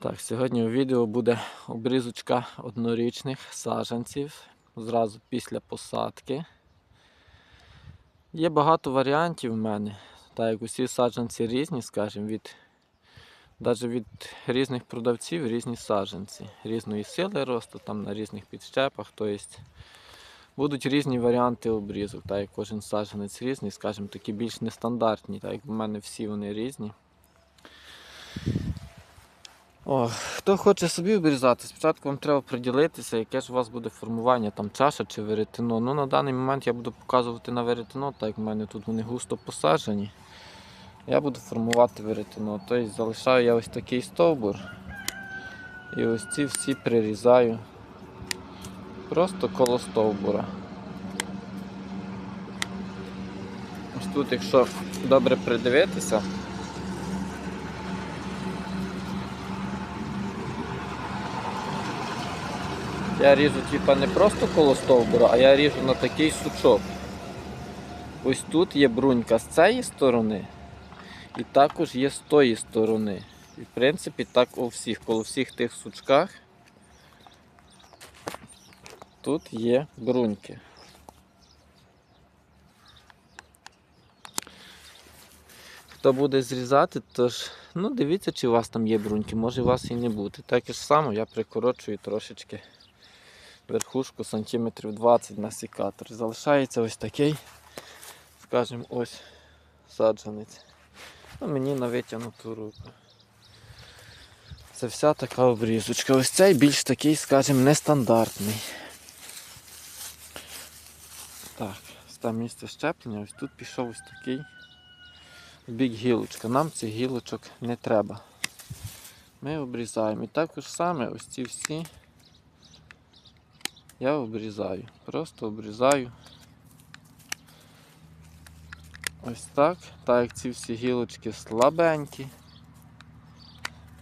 Так, сьогодні у відео буде обрізочка однорічних саджанців зразу після посадки. Є багато варіантів в мене, так як усі саджанці різні, скажімо, від, навіть від різних продавців різні саджанці, різної сили росту, там на різних підщепах. Тобто будуть різні варіанти обрізок, так як кожен саджанець різний, скажімо, такі більш нестандартні, так як в мене всі вони різні. О, хто хоче собі обрізати, спочатку вам треба приділитися, яке ж у вас буде формування, там чаша чи веретено. Ну, на даний момент я буду показувати на веретено, так як в мене тут вони густо посаджені. Я буду формувати веретено. Тобто залишаю я ось такий стовбур. І ось ці всі прирізаю просто коло стовбура. Ось тут, якщо добре придивитися, Я ріжу типа не просто коло стовбура, а я ріжу на такий сучок. Ось тут є брунька з цієї сторони, і також є з тої сторони. І в принципі так у всіх, коло всіх тих сучках тут є бруньки. Хто буде зрізати, то ж ну дивіться, чи у вас там є бруньки, може у вас і не бути. Так і ж само я прикорочую трошечки верхушку сантиметрів 20 на секатор. Залишається ось такий, скажімо, ось саджанець. Ну, мені на витягнуту руку. Це вся така обрізочка. Ось цей більш такий, скажімо, нестандартний. Так, там місце щеплення, ось тут пішов ось такий бік гілочка. Нам цих гілочок не треба. Ми обрізаємо. І також саме ось ці всі я обрізаю. Просто обрізаю. Ось так. Так як ці всі гілочки слабенькі.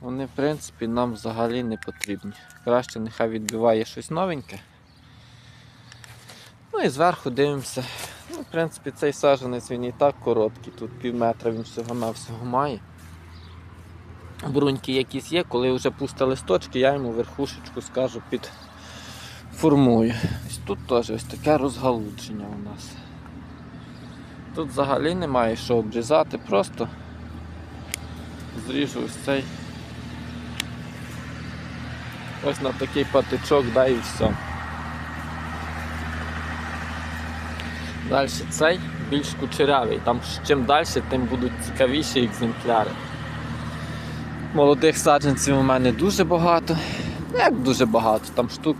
Вони, в принципі, нам взагалі не потрібні. Краще нехай відбиває щось новеньке. Ну і зверху дивимося. Ну, в принципі, цей саджанець він і так короткий, тут пів метра він всього-навсього має. Бруньки якісь є, коли вже пусте листочки, я йому верхушечку скажу під формую. Ось тут теж ось таке розгалудження у нас. Тут взагалі немає що обрізати, просто зріжу ось цей ось на такий патичок, да і все. Далі цей більш кучерявий, там чим далі, тим будуть цікавіші екземпляри. Молодих саджанців у мене дуже багато. Ну, Як дуже багато, там штук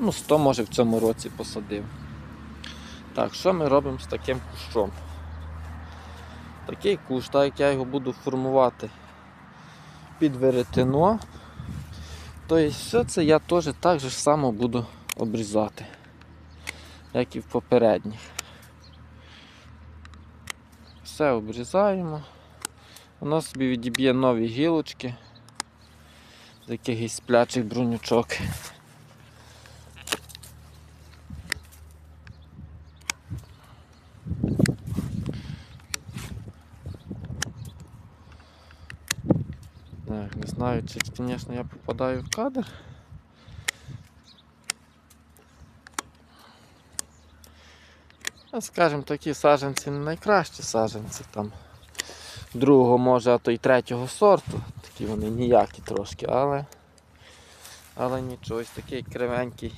Ну, 100 може в цьому році посадив. Так, що ми робимо з таким кущом? Такий кущ, так як я його буду формувати під веретено, то все це я теж так же само буду обрізати, як і в попередніх. Все обрізаємо. Воно собі відіб'є нові гілочки з якихось сплячих брунючок. Так, не знаю, чи, звісно, я попадаю в кадр. Скажімо, такі саджанці не найкращі саджанці там другого, може, а то й третього сорту. Такі вони ніякі трошки, але але нічого, ось такий кривенький,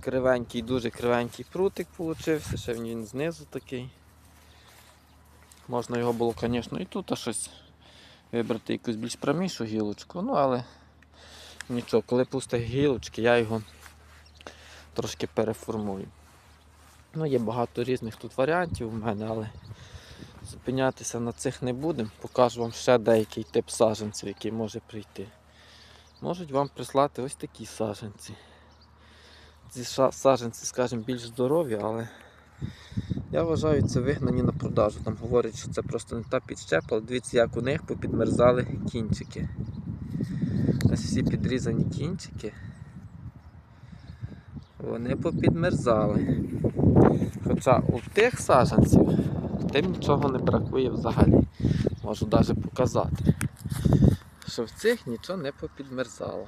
кривенький, дуже кривенький прутик получився, ще він знизу такий. Можна його було, звісно, і тут щось вибрати якусь більш прямішу гілочку, ну але нічого, коли пусте гілочки, я його трошки переформую. Ну, Є багато різних тут варіантів у мене, але зупинятися на цих не будемо. Покажу вам ще деякий тип саджанців, який може прийти. Можуть вам прислати ось такі саджанці. Ці саджанці, скажімо, більш здорові, але я вважаю, це вигнані на продажу. Там говорять, що це просто не та підщепа. Дивіться, як у них попідмерзали кінчики. Ось всі підрізані кінчики. Вони попідмерзали. Хоча у тих саджанців тим нічого не бракує взагалі. Можу навіть показати. що в цих нічого не попідмерзало.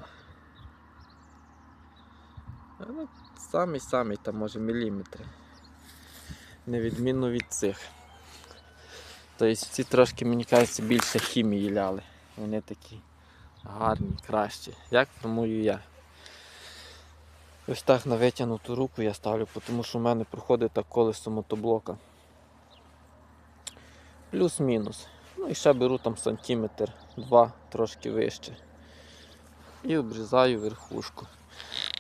Ну, самий-самий там може міліметри. Невідмінно від цих. Тобто ці трошки, мені кажеться, більше хімії ляли. Вони такі гарні, кращі. Як формую я. Ось так на витягнуту руку я ставлю, тому що в мене проходить так колесо мотоблока. Плюс-мінус. Ну і ще беру там сантиметр, два трошки вище. І обрізаю верхушку.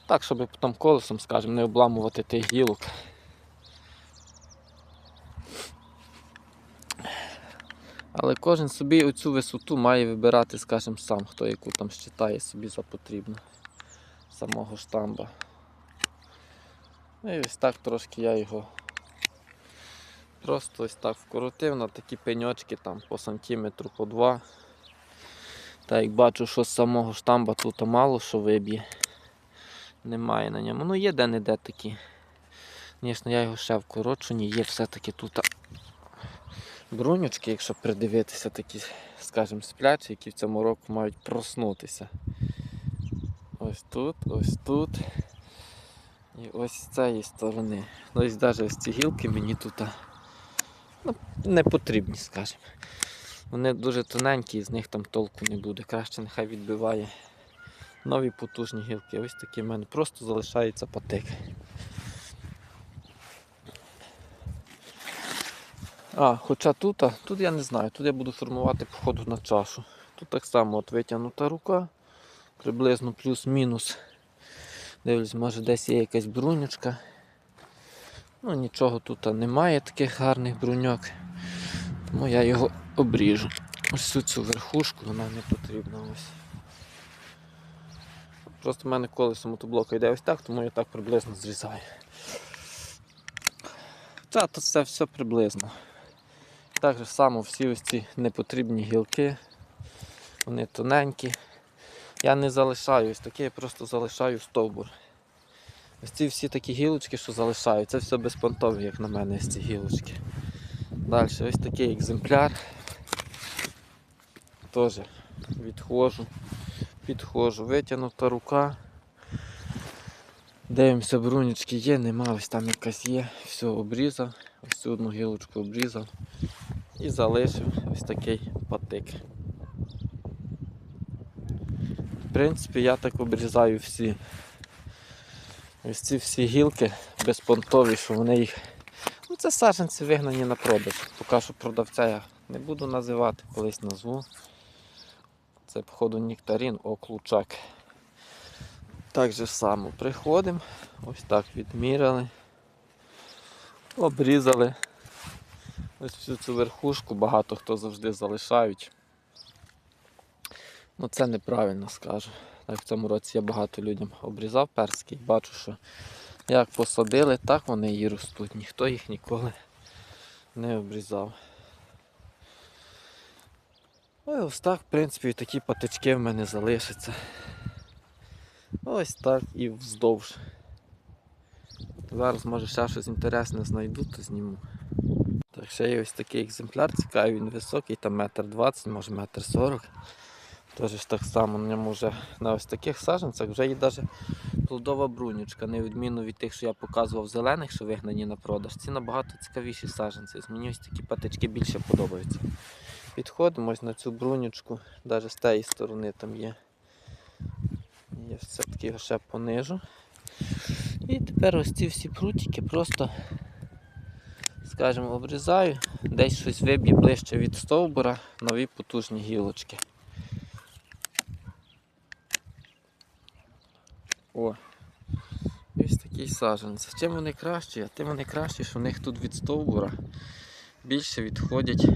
Так, щоб потім колесом, скажімо, не обламувати тих гілок. Але кожен собі оцю висоту має вибирати, скажімо, сам, хто яку там считає собі за потрібну самого штамба. Ну і ось так трошки я його просто ось так вкоротив на такі пеньочки там по сантиметру, по два. Та як бачу, що з самого штамба тут мало що виб'є. Немає на ньому. Ну є де-не-де такі. Звісно, я його ще вкорочу, ні, є все-таки тут брунючки, якщо придивитися, такі, скажімо, сплячі, які в цьому року мають проснутися. Ось тут, ось тут. І ось з цієї сторони. Ну, ось навіть ось ці гілки мені тут ну, не потрібні, скажімо. Вони дуже тоненькі, з них там толку не буде. Краще нехай відбиває нові потужні гілки. Ось такі в мене просто залишається патик. А, хоча тут, тут я не знаю, тут я буду формувати походу на чашу. Тут так само от витягнута рука, приблизно плюс-мінус. Дивлюсь, може десь є якась брунючка. Ну нічого тут немає таких гарних бруньок. Тому я його обріжу. Ось цю цю верхушку, вона не потрібна ось. Просто в мене колесо мотоблока йде ось так, тому я так приблизно зрізаю. Та тут це все приблизно. Так само всі ось ці непотрібні гілки, вони тоненькі. Я не залишаю ось таке, я просто залишаю стовбур. Ось ці всі такі гілочки, що залишаю, це все безпонтові, як на мене, ось ці гілочки. Далі ось такий екземпляр. Теж відходжу, підходжу, витягнута рука. Дивимося, брунічки є, нема, ось там якась є, все обрізав, ось цю одну гілочку обрізав і залишив ось такий патик. В принципі, я так обрізаю всі. Ось ці всі гілки безпонтові, що вони їх. Ну це саджанці вигнані на продаж. Поки що продавця я не буду називати, колись назву. Це, походу, нектарин, оклучак. Так же само приходимо, ось так відміряли, обрізали. Ось всю цю верхушку багато хто завжди залишають. Ну це неправильно скажу. Так в цьому році я багато людям обрізав перський. Бачу, що як посадили, так вони і ростуть. Ніхто їх ніколи не обрізав. І ось так, в принципі, такі патички в мене залишаться. Ось так і вздовж. Зараз може ще щось інтересне знайду, то зніму. Так, ще є ось такий екземпляр, цікавий, він високий, там метр двадцять, може метр сорок. Теж так само на ньому вже на ось таких саджанцях вже є навіть плодова брунючка, не відмінно від тих, що я показував зелених, що вигнані на продаж. Ці набагато цікавіші саджанці. Мені ось такі патички більше подобаються. Підходимо ось на цю брунючку, навіть з тієї сторони там є. Я все-таки його ще понижу. І тепер ось ці всі прутики просто, скажімо, обрізаю, десь щось виб'є ближче від стовбура, нові потужні гілочки. О, ось такий саджанець. Чим вони кращі? А тим вони кращі, що в них тут від стовбура більше відходять.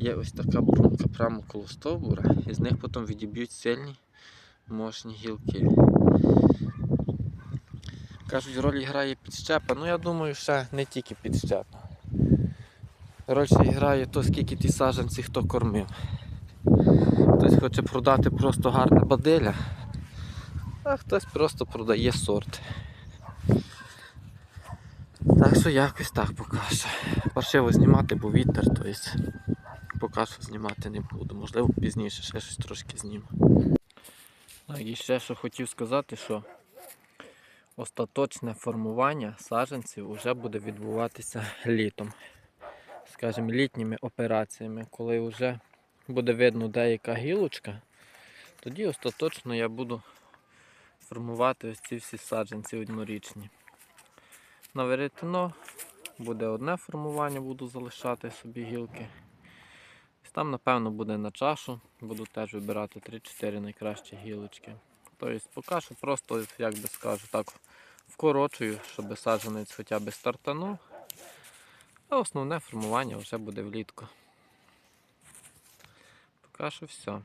Є ось така брунка прямо коло стовбура, і з них потім відіб'ють сильні мощні гілки. Кажуть, роль грає підщепа. Ну я думаю, ще не тільки підщепа. Роль ще грає то, скільки ті саджанці хто кормив. Хтось хоче продати просто гарне бадиля, а хтось просто продає сорт. Так що якось так поки що. Паршиво знімати, бо вітер, тобто поки що знімати не буду. Можливо, пізніше ще щось трошки зніму. А і ще що хотів сказати, що остаточне формування саджанців вже буде відбуватися літом. Скажімо, літніми операціями, коли вже буде видно деяка гілочка, тоді остаточно я буду формувати ось ці всі саджанці однорічні. На веретено буде одне формування, буду залишати собі гілки. Там, напевно, буде на чашу, буду теж вибирати 3-4 найкращі гілочки. Тобто, поки що просто, як би скажу, так вкорочую, щоб саджанець хоча б стартанув. А основне формування вже буде влітку. Поки що все.